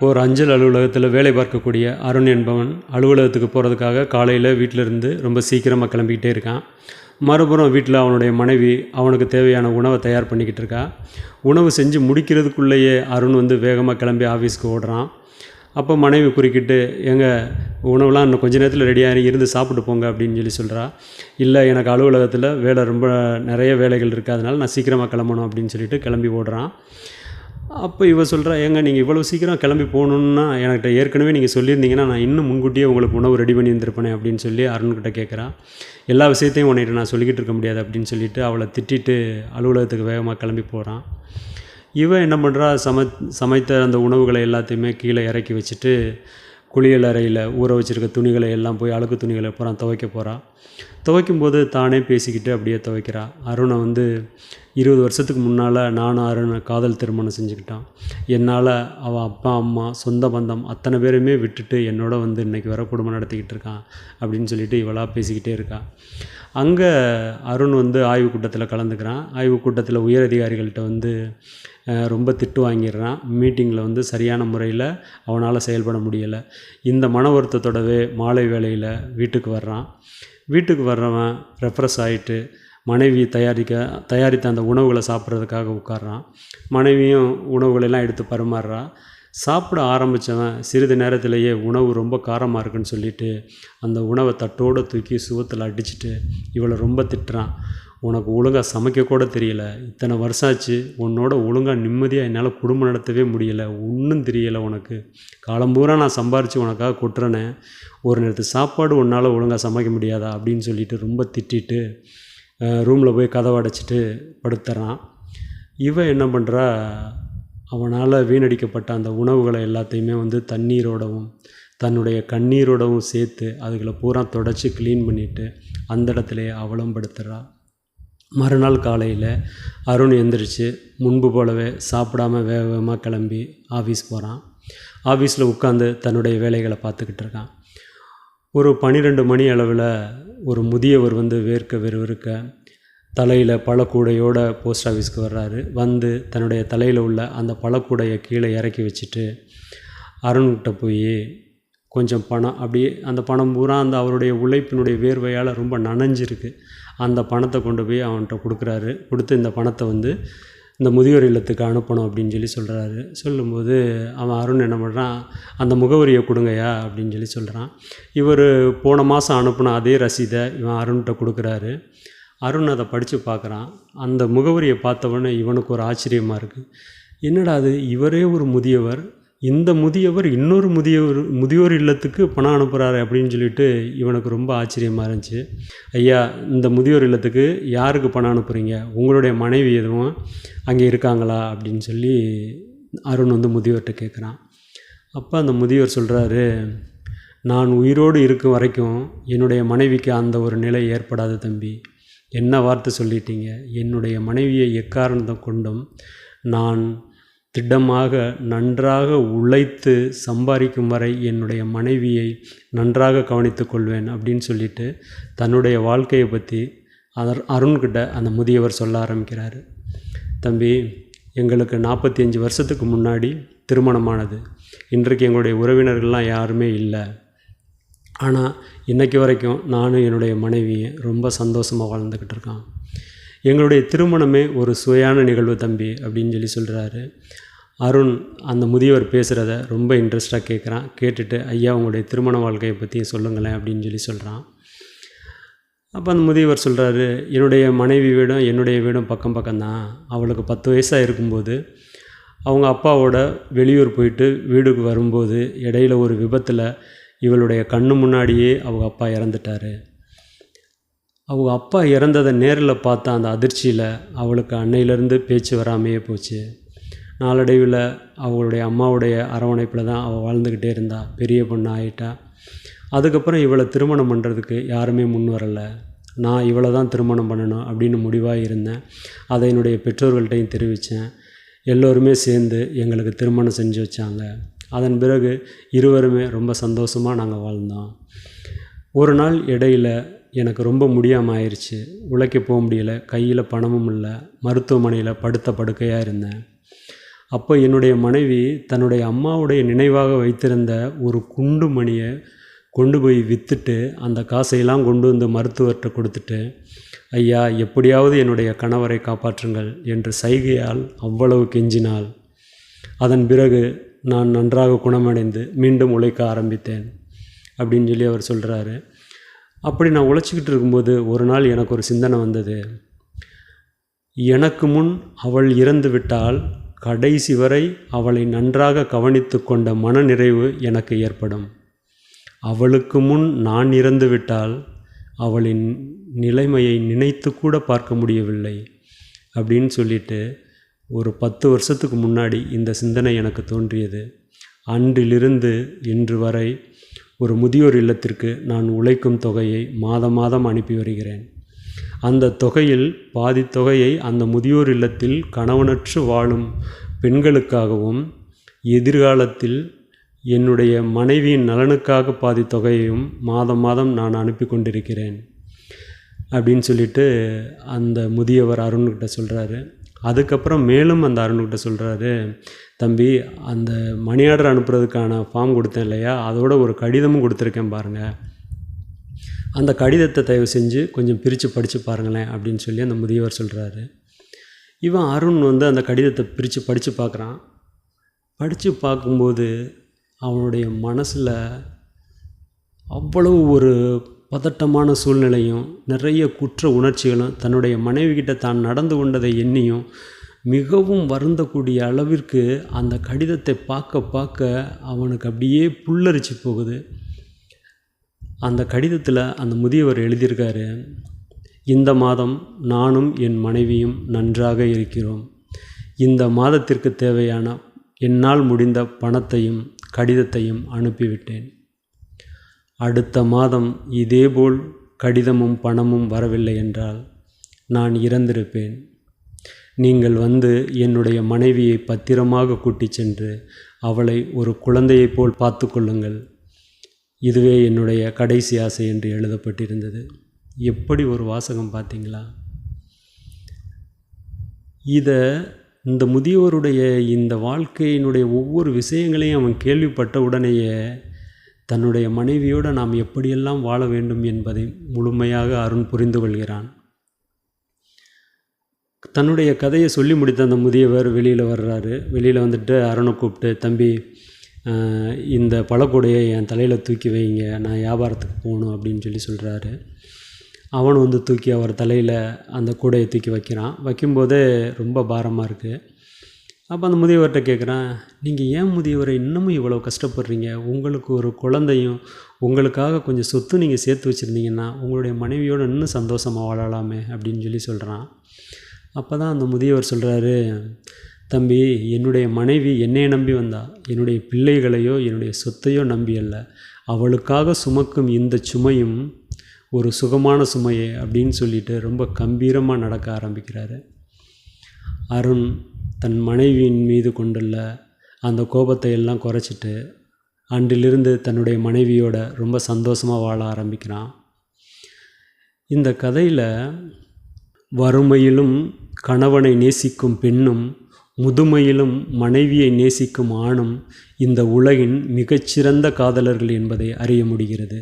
ஒரு அஞ்சல் அலுவலகத்தில் வேலை பார்க்கக்கூடிய அருண் என்பவன் அலுவலகத்துக்கு போகிறதுக்காக காலையில் வீட்டிலிருந்து ரொம்ப சீக்கிரமாக கிளம்பிக்கிட்டே இருக்கான். மறுபுறம் வீட்டில் அவனுடைய மனைவி அவனுக்கு தேவையான உணவை தயார் பண்ணிக்கிட்டு இருக்கா. உணவு செஞ்சு முடிக்கிறதுக்குள்ளேயே அருண் வந்து வேகமாக கிளம்பி ஆஃபீஸ்க்கு ஓடுறான். அப்போ மனைவி குறுக்கிட்டு எங்கள் உணவுலாம் இன்னும் கொஞ்ச நேரத்தில் ரெடியாக இருந்து சாப்பிட்டு போங்க அப்படின்னு சொல்லி சொல்கிறா இல்லை எனக்கு அலுவலகத்தில் வேலை ரொம்ப நிறைய வேலைகள் இருக்குது அதனால் நான் சீக்கிரமாக கிளம்பணும் அப்படின்னு சொல்லிட்டு கிளம்பி ஓடுறான். அப்போ இவ சொல்கிறா ஏங்க நீங்கள் இவ்வளோ சீக்கிரம் கிளம்பி போகணுன்னா என்கிட்ட ஏற்கனவே நீங்கள் சொல்லியிருந்தீங்கன்னா நான் இன்னும் முன்கூட்டியே உங்களுக்கு உணவு ரெடி பண்ணி இருந்திருப்பேனே அப்படின்னு சொல்லி அருண்கிட்ட கேட்குறான் எல்லா விஷயத்தையும் உன்னிட்டு நான் சொல்லிக்கிட்டு இருக்க முடியாது அப்படின்னு சொல்லிட்டு அவளை திட்டிட்டு அலுவலகத்துக்கு வேகமாக கிளம்பி போகிறான் இவன் என்ன பண்ணுறா சம சமைத்த அந்த உணவுகளை எல்லாத்தையுமே கீழே இறக்கி வச்சுட்டு குளியல் அறையில் ஊற வச்சுருக்க துணிகளை எல்லாம் போய் அழுக்கு துணிகளை பூரா துவைக்க போகிறா துவைக்கும்போது தானே பேசிக்கிட்டு அப்படியே துவைக்கிறா. அருணை வந்து இருபது வருஷத்துக்கு முன்னால் நானும் அருணை காதல் திருமணம் செஞ்சுக்கிட்டான். என்னால் அவள் அப்பா அம்மா சொந்த பந்தம் அத்தனை பேருமே விட்டுட்டு என்னோட வந்து இன்றைக்கி வர குடும்பம் நடத்திக்கிட்டு இருக்கான் அப்படின்னு சொல்லிட்டு இவளாக பேசிக்கிட்டே இருக்கா. அங்கே அருண் வந்து ஆய்வு கூட்டத்தில் கலந்துக்கிறான். ஆய்வு கூட்டத்தில் உயர் அதிகாரிகள்கிட்ட வந்து ரொம்ப திட்டு வாங்கிடுறான். மீட்டிங்கில் வந்து சரியான முறையில் அவனால் செயல்பட முடியலை. இந்த மன வருத்தத்தோடவே மாலை வேளையில் வீட்டுக்கு வர்றான். வீட்டுக்கு வர்றவன் ரெஃப்ரெஷ் ஆகிட்டு மனைவி தயாரிக்க தயாரித்த அந்த உணவுகளை சாப்பிட்றதுக்காக உட்கார்றான். மனைவியும் உணவுகளெல்லாம் எடுத்து பரிமாறுறா. சாப்பிட ஆரம்பித்தவன் சிறிது நேரத்திலேயே உணவு ரொம்ப காரமாக இருக்குன்னு சொல்லிட்டு அந்த உணவை தட்டோடு தூக்கி சுவத்தில் அடிச்சுட்டு இவளை ரொம்ப திட்டுறான். உனக்கு ஒழுங்காக சமைக்க கூட தெரியல. இத்தனை வருஷம் ஆச்சு உன்னோட ஒழுங்காக நிம்மதியாக என்னால் குடும்பம் நடத்தவே முடியலை. ஒன்றும் தெரியலை உனக்கு. காலம்பூரா நான் சம்பாரித்து உனக்காக கொட்டுறேனே. ஒரு நேரத்து சாப்பாடு உன்னால் ஒழுங்காக சமைக்க முடியாதா அப்படின்னு சொல்லிட்டு ரொம்ப திட்டிட்டு ரூமில் போய் கதவை அடைச்சிட்டு படுத்துறான். இவன் என்ன பண்ணுறா அவனால் வீணடிக்கப்பட்ட அந்த உணவுகளை எல்லாத்தையுமே வந்து தண்ணீரோடவும் தன்னுடைய கண்ணீரோடவும் சேர்த்து அதுகளை பூரா தொடச்சி க்ளீன் பண்ணிவிட்டு அந்த இடத்துலையே அவளும் மறுநாள் காலையில் அருண் எந்திரிச்சு முன்பு போலவே சாப்பிடாம வேக வேகமாக கிளம்பி ஆஃபீஸ் போகிறான் ஆஃபீஸில் உட்காந்து தன்னுடைய வேலைகளை பார்த்துக்கிட்டு இருக்கான். ஒரு பன்னிரெண்டு மணி அளவில் ஒரு முதியவர் வந்து வேர்க்க வெறுவிற்க தலையில் பழக்கூடையோட போஸ்ட் ஆஃபீஸ்க்கு வர்றாரு. வந்து தன்னுடைய தலையில் உள்ள அந்த பழக்கூடையை கீழே இறக்கி வச்சுட்டு அருண்கிட்ட போய் கொஞ்சம் பணம் அப்படியே அந்த பணம் பூரா அந்த அவருடைய உழைப்பினுடைய வேர்வையால் ரொம்ப நனைஞ்சிருக்கு. அந்த பணத்தை கொண்டு போய் அவன்கிட்ட கொடுக்குறாரு. கொடுத்து இந்த பணத்தை வந்து இந்த முதியோர் இல்லத்துக்கு அனுப்பணும் அப்படின்னு சொல்லி சொல்கிறாரு சொல்லும்போது அவன் அருண் என்ன பண்ணுறான் அந்த முகவரியை கொடுங்கயா அப்படின்னு சொல்லி சொல்கிறான் இவர் போன மாதம் அனுப்பின அதே ரசீதை இவன் அருண்கிட்ட கொடுக்குறாரு. அருண் அதை படித்து பார்க்குறான். அந்த முகவரியை பார்த்தவொடனே இவனுக்கு ஒரு ஆச்சரியமாக இருக்குது என்னடா அது? இவரே ஒரு முதியவர். இந்த முதியவர் இன்னொரு முதியவர் முதியோர் இல்லத்துக்கு பணம் அனுப்புகிறாரு அப்படின்னு சொல்லிட்டு இவனுக்கு ரொம்ப ஆச்சரியமாக இருந்துச்சு. ஐயா இந்த முதியோர் இல்லத்துக்கு யாருக்கு பணம் அனுப்புகிறீங்க உங்களுடைய மனைவி எதுவும் அங்கே இருக்காங்களா? அப்படின்னு சொல்லி அருண் வந்து முதியோர்கிட்ட கேட்குறான் அப்போ அந்த முதியோர் சொல்கிறாரு நான் உயிரோடு இருக்கும் வரைக்கும் என்னுடைய மனைவிக்கு அந்த ஒரு நிலை ஏற்படாது தம்பி. என்ன வார்த்தை சொல்லிட்டீங்க? என்னுடைய மனைவியை எக்காரணத்தை கொண்டும் நான் திட்டமாக நன்றாக உழைத்து சம்பாதிக்கும் வரை என்னுடைய மனைவியை நன்றாக கவனித்து கொள்வேன் அப்படின்னு சொல்லிட்டு தன்னுடைய வாழ்க்கையை பற்றி அதர் அருண்கிட்ட அந்த முதியவர் சொல்ல ஆரம்பிக்கிறார். தம்பி எங்களுக்கு நாற்பத்தி அஞ்சு வருஷத்துக்கு முன்னாடி திருமணமானது. இன்றைக்கு எங்களுடைய உறவினர்கள்லாம் யாருமே இல்லை. ஆனால் இன்றைக்கு வரைக்கும் நானும் என்னுடைய மனைவியும் ரொம்ப சந்தோஷமாக வாழ்ந்துக்கிட்டு இருக்கோம். எங்களுடைய திருமணமே ஒரு சுவையான நிகழ்வு தம்பி அப்படின்னு சொல்லி சொல்கிறாரு அருண் அந்த முதியவர் பேசுகிறத ரொம்ப இன்ட்ரெஸ்டாக கேட்குறான் கேட்டுட்டு ஐயா உங்களுடைய திருமண வாழ்க்கையை பற்றி சொல்லுங்களேன் அப்படின்னு சொல்லி சொல்கிறான் அப்போ அந்த முதியவர் சொல்கிறாரு என்னுடைய மனைவி வீடும் என்னுடைய வீடும் பக்கம் பக்கம்தான் அவளுக்கு பத்து வயசாக இருக்கும்போது அவங்க அப்பாவோட வெளியூர் போயிட்டு வீடுக்கு வரும்போது இடையில ஒரு விபத்தில் இவளுடைய கண்ணு முன்னாடியே அவங்க அப்பா இறந்துட்டார். அவங்க அப்பா இறந்ததை நேரில் பார்த்த அந்த அதிர்ச்சியில் அவளுக்கு அன்னையிலேருந்து பேச்சு வராமையே போச்சு. நாளடைவில் அவளுடைய அம்மாவுடைய அரவணைப்பில் தான் அவள் வாழ்ந்துக்கிட்டே இருந்தா. பெரிய பொண்ணு ஆகிட்டா அதுக்கப்புறம் இவளை திருமணம் பண்ணுறதுக்கு யாருமே முன் வரலை. நான் இவளை தான் திருமணம் பண்ணணும் அப்படின்னு முடிவாக இருந்தேன். அதை என்னுடைய பெற்றோர்கள்ட்டையும் தெரிவித்தேன் எல்லோருமே சேர்ந்து எங்களுக்கு திருமணம் செஞ்சு வச்சாங்க. அதன் பிறகு இருவருமே ரொம்ப சந்தோஷமாக நாங்கள் வாழ்ந்தோம். ஒரு நாள் இடையில எனக்கு ரொம்ப முடியாமல் ஆயிடுச்சு உழைக்க போக முடியல. கையில் பணமும் இல்லை. மருத்துவமனையில் படுத்த படுக்கையாக இருந்தேன். அப்போ என்னுடைய மனைவி தன்னுடைய அம்மாவுடைய நினைவாக வைத்திருந்த ஒரு குண்டு மணியை கொண்டு போய் விற்றுட்டு அந்த காசையெல்லாம் கொண்டு வந்து மருத்துவர்கிட்ட கொடுத்துட்டு ஐயா எப்படியாவது என்னுடைய கணவரை காப்பாற்றுங்கள் என்று சைகையால் அவ்வளவு கெஞ்சினாள். அதன் பிறகு நான் நன்றாக குணமடைந்து மீண்டும் உழைக்க ஆரம்பித்தேன் அப்படின்னு சொல்லி அவர் சொல்கிறாரு அப்படி நான் உழைச்சிக்கிட்டு இருக்கும்போது ஒரு நாள் எனக்கு ஒரு சிந்தனை வந்தது. எனக்கு முன் அவள் இறந்து விட்டால் கடைசி வரை அவளை நன்றாக கவனித்து கொண்ட மனநிறைவு எனக்கு ஏற்படும். அவளுக்கு முன் நான் இறந்து விட்டால் அவளின் நிலைமையை நினைத்து கூட பார்க்க முடியவில்லை அப்படின்னு சொல்லிட்டு ஒரு பத்து வருஷத்துக்கு முன்னாடி இந்த சிந்தனை எனக்கு தோன்றியது. அன்றிலிருந்து இன்று வரை ஒரு முதியோர் இல்லத்திற்கு நான் உழைக்கும் தொகையை மாதம் மாதம் அனுப்பி வருகிறேன். அந்த தொகையில் பாதி தொகையை அந்த முதியோர் இல்லத்தில் கணவனற்று வாழும் பெண்களுக்காகவும் எதிர்காலத்தில் என்னுடைய மனைவியின் நலனுக்காக பாதி தொகையையும் மாதம் மாதம் நான் அனுப்பி கொண்டிருக்கிறேன். அப்படின்னு சொல்லிட்டு அந்த முதியவர் அருண்கிட்ட சொல்கிறாரு அதுக்கப்புறம் மேலும் அந்த அருண்கிட்ட சொல்கிறாரு தம்பி அந்த மணி ஆர்டர் அனுப்புறதுக்கான ஃபார்ம் கொடுத்தேன் இல்லையா? அதோட ஒரு கடிதமும் கொடுத்துருக்கேன் பாருங்கள் அந்த கடிதத்தை தயவு செஞ்சு கொஞ்சம் பிரித்து படித்து பாருங்களேன் அப்படின்னு சொல்லி அந்த முதியவர் சொல்கிறாரு இவன் அருண் வந்து அந்த கடிதத்தை பிரித்து படித்து பார்க்குறான் படித்து பார்க்கும்போது அவனுடைய மனசில் அவ்வளவு ஒரு பதட்டமான சூழ்நிலையும் நிறைய குற்ற உணர்ச்சிகளும் தன்னுடைய மனைவிகிட்ட தான் நடந்து கொண்டதை எண்ணியும் மிகவும் வருந்தக்கூடிய அளவிற்கு அந்த கடிதத்தை பார்க்க பார்க்க அவனுக்கு அப்படியே புல்லரிச்சு போகுது. அந்த கடிதத்தில் அந்த முதியவர் எழுதியிருக்காரு இந்த மாதம் நானும் என் மனைவியும் நன்றாக இருக்கிறோம். இந்த மாதத்திற்கு தேவையான என்னால் முடிந்த பணத்தையும் கடிதத்தையும் அனுப்பிவிட்டேன். அடுத்த மாதம் இதேபோல் கடிதமும் பணமும் வரவில்லை என்றால் நான் இறந்திருப்பேன். நீங்கள் வந்து என்னுடைய மனைவியை பத்திரமாக கூட்டிச் சென்று அவளை ஒரு குழந்தையைப் போல் பார்த்து கொள்ளுங்கள். இதுவே என்னுடைய கடைசி ஆசை என்று எழுதப்பட்டிருந்தது. எப்படி ஒரு வாசகம் பார்த்தீங்களா? இதை இந்த முதியோருடைய இந்த வாழ்க்கையினுடைய ஒவ்வொரு விஷயங்களையும் அவன் கேள்விப்பட்ட உடனேயே தன்னுடைய மனைவியோடு நாம் எப்படியெல்லாம் வாழ வேண்டும் என்பதை முழுமையாக அருண் புரிந்து கொள்கிறான். தன்னுடைய கதையை சொல்லி முடித்த அந்த முதியவர் வெளியில் வர்றாரு. வெளியில் வந்துட்டு அருணை கூப்பிட்டு தம்பி இந்த பழக்கூடையை என் தலையில் தூக்கி வைங்க. நான் வியாபாரத்துக்கு போகணும் அப்படின்னு சொல்லி சொல்கிறாரு அவன் வந்து தூக்கி அவர் தலையில் அந்த கூடையை தூக்கி வைக்கிறான். வைக்கும்போதே ரொம்ப பாரமாக இருக்குது அப்போ அந்த முதியவர்கிட்ட கேட்குறான் நீங்கள் ஏன் முதியவரை இன்னமும் இவ்வளோ கஷ்டப்படுறீங்க? உங்களுக்கு ஒரு குழந்தையும் உங்களுக்காக கொஞ்சம் சொத்து நீங்கள் சேர்த்து வச்சுருந்தீங்கன்னா உங்களுடைய மனைவியோடு இன்னும் சந்தோஷமாக வாழலாமே அப்படின்னு சொல்லி சொல்கிறான் அப்போ தான் அந்த முதியவர் சொல்கிறாரு தம்பி என்னுடைய மனைவி என்னையை நம்பி வந்தா என்னுடைய பிள்ளைகளையோ என்னுடைய சொத்தையோ நம்பி அல்ல. அவளுக்காக சுமக்கும் இந்த சுமையும் ஒரு சுகமான சுமையே அப்படின்னு சொல்லிட்டு ரொம்ப கம்பீரமாக நடக்க ஆரம்பிக்கிறாரு. அருண் தன் மனைவியின் மீது கொண்டுள்ள அந்த கோபத்தை எல்லாம் குறைச்சிட்டு அன்றிலிருந்து தன்னுடைய மனைவியோட ரொம்ப சந்தோஷமாக வாழ ஆரம்பிக்கிறான். இந்த கதையில் வறுமையிலும் கணவனை நேசிக்கும் பெண்ணும் முதுமையிலும் மனைவியை நேசிக்கும் ஆணும் இந்த உலகின் மிகச்சிறந்த காதலர்கள் என்பதை அறிய முடிகிறது.